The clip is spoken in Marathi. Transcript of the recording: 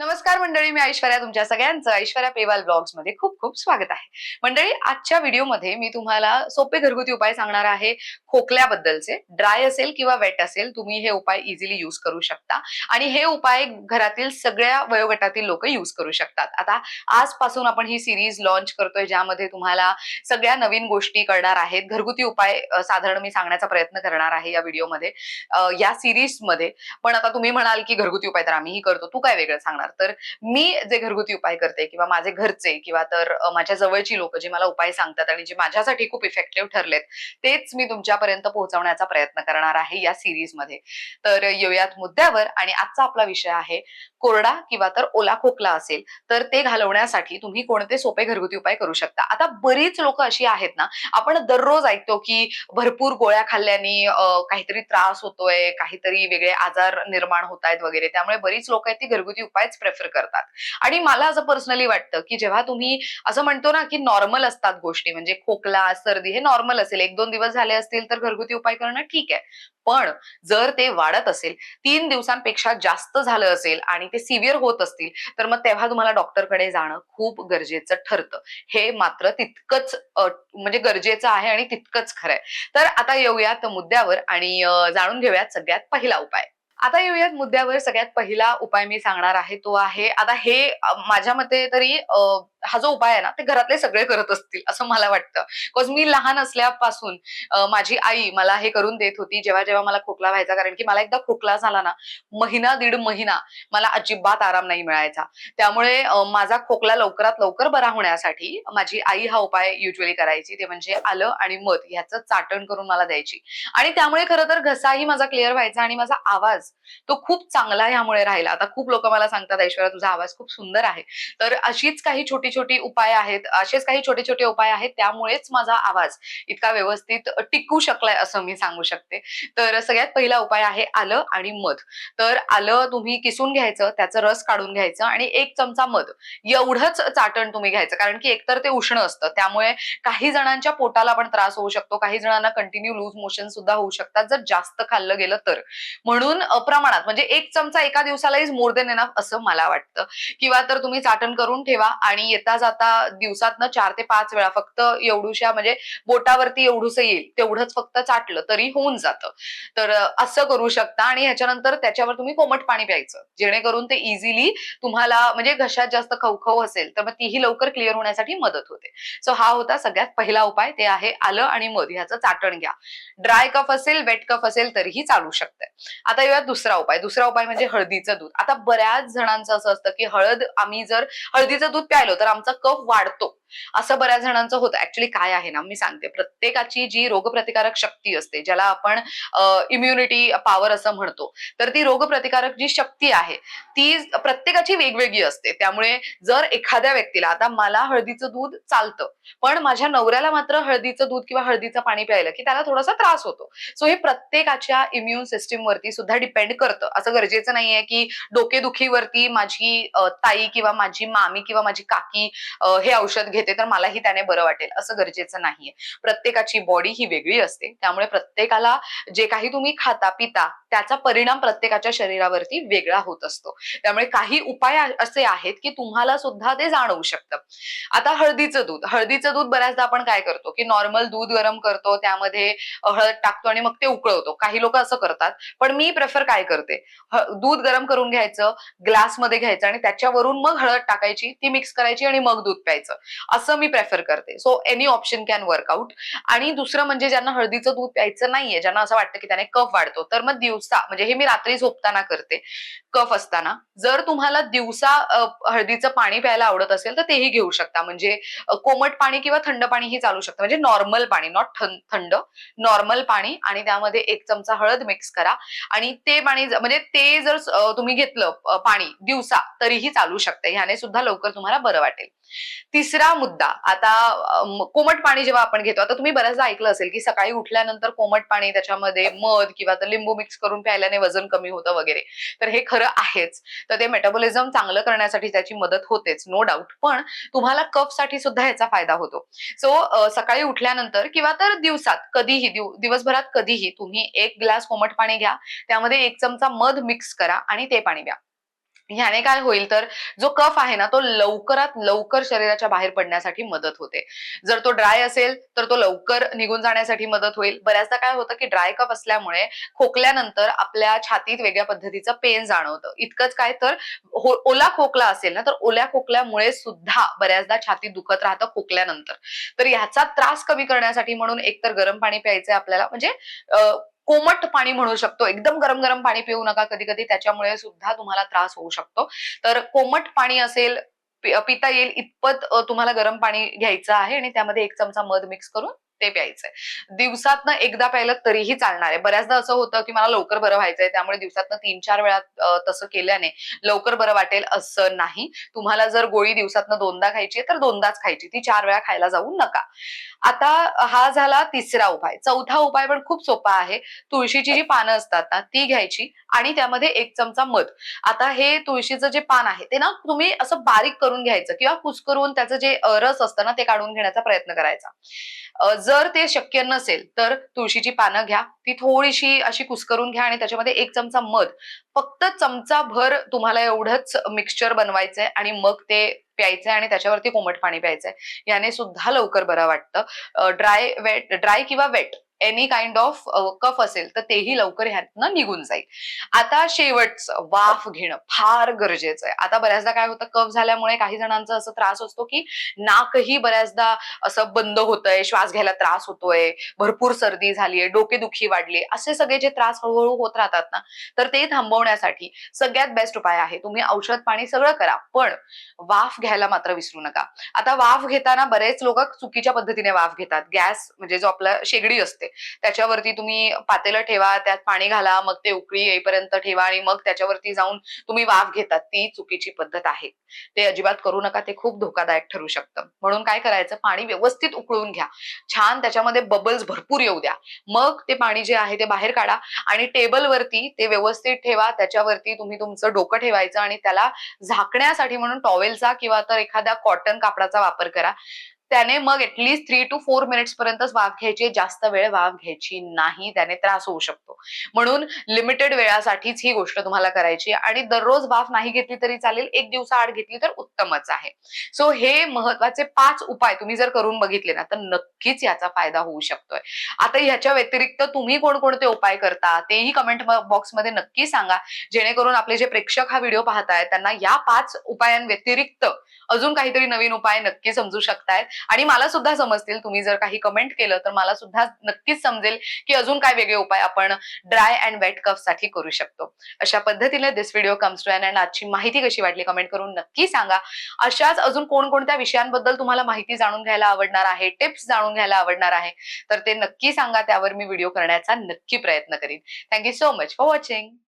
नमस्कार मंडळी मी ऐश्वर्या तुमच्या सगळ्यांचं. ऐश्वर्या पेवाल ब्लॉग्समध्ये खूप खूप स्वागत आहे. मंडळी आजच्या व्हिडिओमध्ये मी तुम्हाला सोपे घरगुती उपाय सांगणार आहे खोकल्याबद्दलचे. ड्राय असेल किंवा वेट असेल तुम्ही हे उपाय इझिली यूज करू शकता. आणि हे उपाय घरातील सगळ्या वयोगटातील लोक यूज करू शकतात. आता आजपासून आपण ही सिरीज लॉन्च करतोय ज्यामध्ये तुम्हाला सगळ्या नवीन गोष्टी करणार आहेत. घरगुती उपाय साधारण मी सांगण्याचा प्रयत्न करणार आहे या व्हिडिओमध्ये या सिरीजमध्ये. पण आता तुम्ही म्हणाल की घरगुती उपाय तर आम्हीही करतो. तू काय वेगळं सांगणार? तर मी जे घरगुती उपाय करते किंवा माझे घरचे किंवा तर माझ्या जवळची लोक जे मला उपाय सांगतात आणि जे माझ्यासाठी खूप इफेक्टिव्ह ठरलेत तेच मी तुमच्यापर्यंत पोहोचवण्याचा प्रयत्न करणार आहे या सिरीजमध्ये. तर येऊयात मुद्द्यावर आणि आजचा आपला विषय आहे कोरडा किंवा तर ओला खोकला असेल तर ते घालवण्यासाठी तुम्ही कोणते सोपे घरगुती उपाय करू शकता? आता बरीच लोक अशी आहेत ना आपण दररोज ऐकतो की भरपूर गोळ्या खाल्ल्याने काहीतरी त्रास होतोय काहीतरी वेगळे आजार निर्माण होत आहेत वगैरे त्यामुळे बरीच लोक आहेत ती घरगुती उपायच प्रेफर करतात. आणि मला असं पर्सनली वाटतं की जेव्हा तुम्ही असं म्हणतो ना की नॉर्मल असतात गोष्टी म्हणजे खोकला सर्दी हे नॉर्मल असेल. एक दोन दिवस झाले असतील तर घरगुती उपाय करणं ठीक आहे. पण जर ते वाढत असेल तीन दिवसांपेक्षा जास्त झालं असेल आणि ते सिव्हिअर होत असतील तर मग तेव्हा तुम्हाला डॉक्टरकडे जाणं खूप गरजेचं ठरतं. हे मात्र तितकंच म्हणजे गरजेचं आहे आणि तितकंच खरंय तर आता येऊयात मुद्द्यावर आणि जाणून घेऊयात सगळ्यात पहिला उपाय. आता येऊयात मुद्द्यावर. सगळ्यात पहिला उपाय मी सांगणार आहे तो आहे आता हे माझ्या मते तरी अ, हा जो उपाय आहे ना ते घरातले सगळे करत असतील असं मला वाटतं. बिकॉज मी लहान असल्यापासून माझी आई मला हे करून देत होती जेव्हा जेव्हा मला खोकला व्हायचा कारण की मला एकदा खोकला झाला ना महिना दीड महिना मला अजिबात आराम नाही मिळायचा. त्यामुळे माझा खोकला लवकरात लवकर बरा होण्यासाठी माझी आई हा उपाय युजली करायची ते म्हणजे आलं आणि मध ह्याचं चाटण करून मला द्यायची. आणि त्यामुळे खरं तर घसाही माझा क्लिअर व्हायचा आणि माझा आवाज तो खूप चांगला ह्यामुळे राहिला. आता खूप लोक मला सांगतात ऐश्वर्या तुझा आवाज खूप सुंदर आहे. तर अशीच काही छोटी छोटी उपाय आहेत असेच काही छोटे छोटे उपाय आहेत त्यामुळेच माझा आवाज इतका व्यवस्थित टिकू शकलाय असं मी सांगू शकते. तर सगळ्यात पहिला उपाय आहे आलं आणि मध. तर आलं तुम्ही किसून घ्यायचं त्याचं रस काढून घ्यायचं आणि एक चमचा मध. एवढंच चाटण तुम्ही घ्यायचं कारण की एकतर ते उष्ण असतं त्यामुळे काही जणांच्या पोटाला पण त्रास होऊ शकतो काही जणांना कंटिन्यू लूज मोशन सुद्धा होऊ शकतात जर जास्त खाल्लं गेलं तर. म्हणून प्रमाणात म्हणजे एक चमचा एका दिवसाला इज मोर देन एनफ असं मला वाटतं. किंवा तर तुम्ही चाटण करून ठेवा आणि येता जाता दिवसातनं चार ते पाच वेळा फक्त एवढूशा म्हणजे बोटावरती एवढूस येईल तेवढंच फक्त चाटलं तरी होऊन जातं. तर असं करू शकता आणि ह्याच्यानंतर त्याच्यावर तुम्ही कोमट पाणी प्यायचं. जेणेकरून ते इझिली तुम्हाला म्हणजे घशात जास्त खवखव असेल तर मग तीही लवकर क्लिअर होण्यासाठी मदत होते. सो हा होता सगळ्यात पहिला उपाय. ते आहे आलं आणि मध. ह्याचं चाटण घ्या. ड्राय कफ असेल वेट कफ असेल तरीही चालू शकते आता येऊया दुसरा उपाय. दुसरा उपाय म्हणजे हळदीचं दूध. आता बऱ्याच जणांचं असं असतं की हळद आम्ही जर हळदीचं दूध प्यायलो तर आमचा कफ वाढतो. असं बऱ्याच जणांचं होतं. ऍक्च्युली काय आहे ना मी सांगते. प्रत्येकाची जी रोगप्रतिकारक शक्ती असते ज्याला आपण इम्युनिटी पॉवर असं म्हणतो तर ती रोगप्रतिकारक जी शक्ती आहे ती प्रत्येकाची वेगवेगळी असते. त्यामुळे जर एखाद्या व्यक्तीला आता मला हळदीचं दूध चालतं पण माझ्या नवऱ्याला मात्र हळदीचं दूध किंवा हळदीचं पाणी प्यायलं की त्याला थोडासा त्रास होतो. सो हे प्रत्येकाच्या इम्युन सिस्टीम वरती सुद्धा डिपेंड करतं. असं गरजेचं नाहीये की डोकेदुखीवरती माझी ताई किंवा माझी मामी किंवा माझी काकी हे औषध घेते तर मलाही त्याने बरं वाटेल असं गरजेचं नाहीये. प्रत्येकाची बॉडी ही वेगळी असते. त्यामुळे प्रत्येकाला जे काही तुम्ही खाता पिता त्याचा परिणाम प्रत्येकाच्या शरीरावरती वेगळा होत असतो. त्यामुळे काही उपाय असे आहेत की तुम्हाला सुद्धा ते जाणवू शकतं. आता हळदीचं दूध. हळदीचं दूध बऱ्याचदा आपण काय करतो की नॉर्मल दूध गरम करतो त्यामध्ये हळद टाकतो आणि मग ते उकळवतो. काही लोक असं करतात पण मी प्रेफर काय करते? दूध गरम करून घ्यायचं ग्लासमध्ये घ्यायचं आणि त्याच्यावरून मग हळद टाकायची ती मिक्स करायची आणि मग दूध प्यायचं. असं मी प्रेफर करते. So any option can work out आणि दुसरं म्हणजे ज्यांना हळदीचं दूध प्यायचं नाहीये ज्यांना असं वाटतं की त्याने कफ वाढतो तर मग दिवसा म्हणजे हे मी रात्री झोपताना करते कफ असताना. जर तुम्हाला दिवसा हळदीचं पाणी प्यायला आवडत असेल तर तेही घेऊ शकता. म्हणजे कोमट पाणी किंवा थंड पाणीही चालू शकतं. म्हणजे नॉर्मल पाणी नॉट थंड. नॉर्मल पाणी आणि त्यामध्ये एक चमचा हळद मिक्स करा. आणि ते पाणी म्हणजे ते जर तुम्ही घेतलं पाणी दिवसा तरीही चालू शकते. ह्याने सुद्धा लवकर तुम्हाला बरं वाटेल. तिसरा मुद्दा आता कोमट पाणी जेव्हा आपण घेतो आता तुम्ही बऱ्याचदा ऐकलं असेल की सकाळी उठल्यानंतर कोमट पाणी त्याच्यामध्ये मध किंवा लिंबू मिक्स करून प्यायल्याने वजन कमी होतं वगैरे. तर हे खरं आहेच. तर ते मेटाबॉलिझम चांगलं करण्यासाठी त्याची मदत होतेच नो डाऊट पण तुम्हाला कफसाठी सुद्धा याचा फायदा होतो. सो सकाळी उठल्यानंतर किंवा तर दिवसात कधीही दिवसभरात कधीही तुम्ही एक ग्लास कोमट पाणी घ्या. त्यामध्ये एक चमचा मध मिक्स करा आणि ते पाणी द्या ह्याने काय होईल तर जो कफ आहे ना तो लवकरात लवकर शरीराच्या बाहेर पडण्यासाठी मदत होते. जर तो ड्राय असेल तर तो लवकर निघून जाण्यासाठी मदत होईल. बऱ्याचदा काय होतं की ड्राय कफ असल्यामुळे खोकल्यानंतर आपल्या छातीत वेगळ्या पद्धतीचं पेन जाणवतं. इतकंच काय तर हो- ओला खोकला असेल ना तर ओल्या खोकल्यामुळे सुद्धा बऱ्याचदा छातीत दुखत राहतं खोकल्यानंतर. तर ह्याचा त्रास कमी करण्यासाठी म्हणून एकतर गरम पाणी प्यायचंय आपल्याला. म्हणजे कोमट पाणी म्हणू शकतो. एकदम गरम गरम पाणी पिऊ नका कधी कधी. त्याच्यामुळे सुद्धा तुम्हाला त्रास होऊ शकतो. तर कोमट पाणी असेल पिता येईल इतपत तुम्हाला गरम पाणी घ्यायचं आहे आणि त्यामध्ये एक चमचा मध मिक्स करून ते प्यायचंय. दिवसातनं एकदा प्यायलं तरीही चालणार आहे. बऱ्याचदा असं होतं की मला लवकर बरं व्हायचंय. त्यामुळे दिवसातनं तीन चार वेळा तसं केल्याने लवकर बरं वाटेल असं नाही. तुम्हाला जर गोळी दिवसातनं दोनदा खायची तर दोनदाच खायची. ती चार वेळा खायला जाऊ नका. आता हा झाला तिसरा उपाय. चौथा उपाय पण खूप सोपा आहे. तुळशीची जी पानं असतात ना ती घ्यायची आणि त्यामध्ये एक चमचा मध. आता हे तुळशीचं जे पान आहे ते ना तुम्ही असं बारीक करून घ्यायचं किंवा कुस्करून त्याचं जे रस असतं ना ते काढून घेण्याचा प्रयत्न करायचा. जर ते शक्य नसेल तर तुळशीची पानं घ्या. ती थोडीशी अशी कुस्करून घ्या आणि त्याच्यामध्ये एक चमचा मध. फक्त चमचा भर तुम्हाला एवढंच मिक्सचर बनवायचंय आणि मग ते प्यायचंय आणि त्याच्यावरती कोमट पाणी प्यायचंय. याने सुद्धा लवकर बरं वाटतं. ड्राय वेट ड्राय किंवा wet any kind of cough असेल तर तेही लवकर ह्यातनं निघून जाईल. आता शेवटचं वाफ घेणं फार गरजेचं आहे. आता बऱ्याचदा काय होतं कफ झाल्यामुळे काही जणांचा असं त्रास असतो की नाकही बऱ्याचदा असं बंद होतंय श्वास घ्यायला त्रास होतोय भरपूर सर्दी झालीये डोकेदुखी वाढली असे सगळे जे त्रास हळूहळू होत राहतात ना तर ते थांबवण्यासाठी सगळ्यात बेस्ट उपाय आहे. तुम्ही औषध पाणी सगळं करा पण वाफ घ्यायला मात्र विसरू नका. आता वाफ घेताना बरेच लोक चुकीच्या पद्धतीने वाफ घेतात. गॅस म्हणजे जो आपला शेगडी असते त्याच्यावरती तुम्ही पातेलं ठेवा त्यात पाणी घाला मग ते उकळी येईपर्यंत ठेवा आणि मग त्याच्यावरती जाऊन तुम्ही वाफ घेतात. ती चुकीची पद्धत आहे. ते अजिबात करू नका ते खूप धोकादायक ठरू शकतं. म्हणून काय करायचं पाणी व्यवस्थित उकळून घ्या. छान त्याच्यामध्ये बबल्स भरपूर येऊ द्या. मग ते पाणी जे आहे ते बाहेर काढा आणि टेबलवरती ते व्यवस्थित ठेवा. त्याच्यावरती तुम्ही तुमचं डोकं ठेवायचं आणि त्याला झाकण्यासाठी म्हणून टॉवेलचा किंवा तर एखाद्या कॉटन कापडाचा वापर करा. त्याने मग at least three to four minutes पर्यंतच वाफ घ्यायची. जास्त वेळ वाफ घ्यायची नाही. त्याने त्रास होऊ शकतो. म्हणून लिमिटेड वेळासाठीच ही गोष्ट तुम्हाला करायची आणि दररोज वाफ नाही घेतली तरी चालेल. एक दिवसाआड घेतली तर उत्तमच आहे. सो हे महत्त्वाचे पाच उपाय तुम्ही जर करून बघितले ना तर नक्कीच याचा फायदा होऊ शकतोय. आता ह्याच्या व्यतिरिक्त तुम्ही कोणकोणते उपाय करता तेही कमेंट बॉक्समध्ये नक्की सांगा. जेणेकरून आपले जे प्रेक्षक हा व्हिडिओ पाहतायत त्यांना या पाच उपायांव्यतिरिक्त अजून काहीतरी नवीन उपाय नक्की समजू शकतायत. आणि मला सुद्धा समजतील तुम्ही जर काही कमेंट केलं तर मला सुद्धा नक्कीच समजेल की अजून काय वेगळे उपाय आपण ड्राय अँड वेट कफसाठी करू शकतो. अशा पद्धतीने this video comes to and आजची माहिती कशी वाटली कमेंट करून नक्की सांगा. अशाच अजून कोणकोणत्या विषयांबद्दल तुम्हाला माहिती जाणून घ्यायला आवडणार आहे टिप्स जाणून घ्यायला आवडणार आहे तर ते नक्की सांगा. त्यावर मी व्हिडिओ करण्याचा नक्की प्रयत्न करीन. Thank you so much for watching